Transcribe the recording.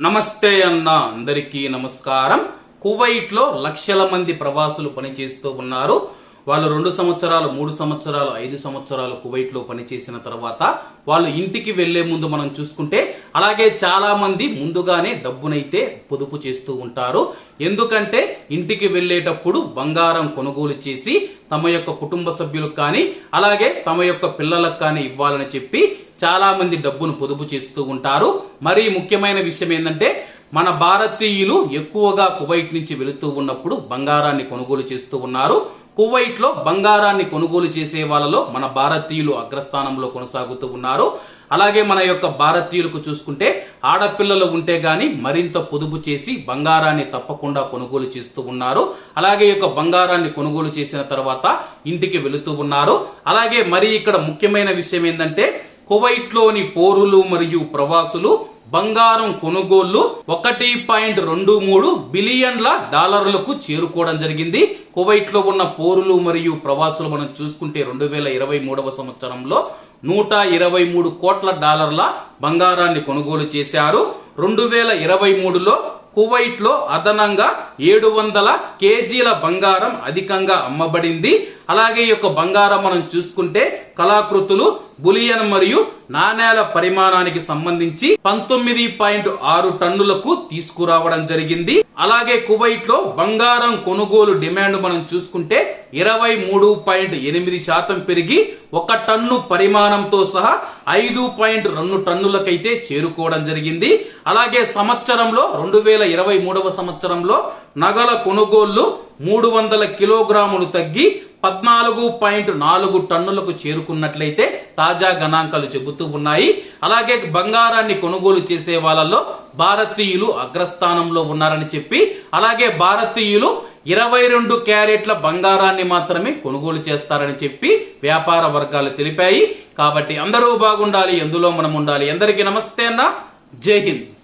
నమస్తే అన్న అందరికీ నమస్కారం. కువైట్లో లక్షల మంది ప్రవాసులు పనిచేస్తూ ఉన్నారు. వాళ్ళు రెండు సంవత్సరాలు మూడు సంవత్సరాలు ఐదు సంవత్సరాలు కువైట్లో పనిచేసిన తర్వాత వాళ్ళు ఇంటికి వెళ్ళే ముందు మనం చూసుకుంటే అలాగే చాలా మంది ముందుగానే డబ్బునైతే పొదుపు చేస్తూ ఉంటారు. ఎందుకంటే ఇంటికి వెళ్ళేటప్పుడు బంగారం కొనుగోలు చేసి తమ యొక్క కుటుంబ సభ్యులకు కానీ అలాగే తమ యొక్క పిల్లలకు కానీ ఇవ్వాలని చెప్పి చాలా మంది డబ్బును పొదుపు చేస్తూ ఉంటారు. మరి ముఖ్యమైన విషయం ఏంటంటే మన భారతీయులు ఎక్కువగా కువైట్ నుంచి వెళుతూ ఉన్నప్పుడు బంగారాన్ని కొనుగోలు చేస్తూ ఉన్నారు. కువైట్లో బంగారాన్ని కొనుగోలు చేసే వాళ్ళలో మన భారతీయులు అగ్రస్థానంలో కొనసాగుతూ ఉన్నారు. అలాగే మన యొక్క భారతీయులకు చూసుకుంటే ఆడపిల్లలు ఉంటే గాని మరింత పొదుపు చేసి బంగారాన్ని తప్పకుండా కొనుగోలు చేస్తూ ఉన్నారు. అలాగే యొక్క బంగారాన్ని కొనుగోలు చేసిన తర్వాత ఇంటికి వెళుతూ ఉన్నారు. అలాగే మరి ఇక్కడ ముఖ్యమైన విషయం ఏంటంటే కువైట్లోని పౌరులు మరియు ప్రవాసులు బంగారం కొనుగోళ్ళు ఒకటి పాయింట్ రెండు మూడు బిలియన్ల డాలర్లకు చేరుకోవడం జరిగింది. కువైట్లో ఉన్న పోరులు మరియు ప్రవాసులు మనం చూసుకుంటే రెండు వేల ఇరవై మూడవ సంవత్సరంలో నూట ఇరవై మూడు కోట్ల డాలర్ల బంగారాన్ని కొనుగోలు చేశారు. రెండు వేల ఇరవై మూడులో కువైట్లో అదనంగా ఏడు వందల కేజీల బంగారం అధికంగా అమ్మబడింది. అలాగే ఈ యొక్క బంగారం మనం చూసుకుంటే కళాకృతులు బులియన్ మరియు నాణేల పరిమాణానికి సంబంధించి పంతొమ్మిది పాయింట్ ఆరు టన్నులకు తీసుకురావడం జరిగింది. అలాగే కువైట్లో బంగారం కొనుగోలు డిమాండ్ మనం చూసుకుంటే ఇరవై మూడు పాయింట్ ఎనిమిది శాతం పెరిగి ఒక టన్ను పరిమాణంతో సహా ఐదు పాయింట్ రెండు టన్నులకైతే చేరుకోవడం జరిగింది. అలాగే సంవత్సరంలో రెండు వేల ఇరవై మూడవ సంవత్సరంలో నగల కొనుగోళ్ళు మూడు వందల కిలోగ్రాములు తగ్గి పద్నాలుగు పాయింట్ నాలుగు టన్నులకు చేరుకున్నట్లయితే తాజా గణాంకాలు చెబుతూ ఉన్నాయి. అలాగే బంగారాన్ని కొనుగోలు చేసే వాళ్ళలో భారతీయులు అగ్రస్థానంలో ఉన్నారని చెప్పి అలాగే భారతీయులు ఇరవై రెండు క్యారెట్ల బంగారాన్ని మాత్రమే కొనుగోలు చేస్తారని చెప్పి వ్యాపార వర్గాలు తెలిపాయి. కాబట్టి అందరూ బాగుండాలి ఎందులో మనం ఉండాలి. అందరికీ నమస్తే అన్న. జై హింద్.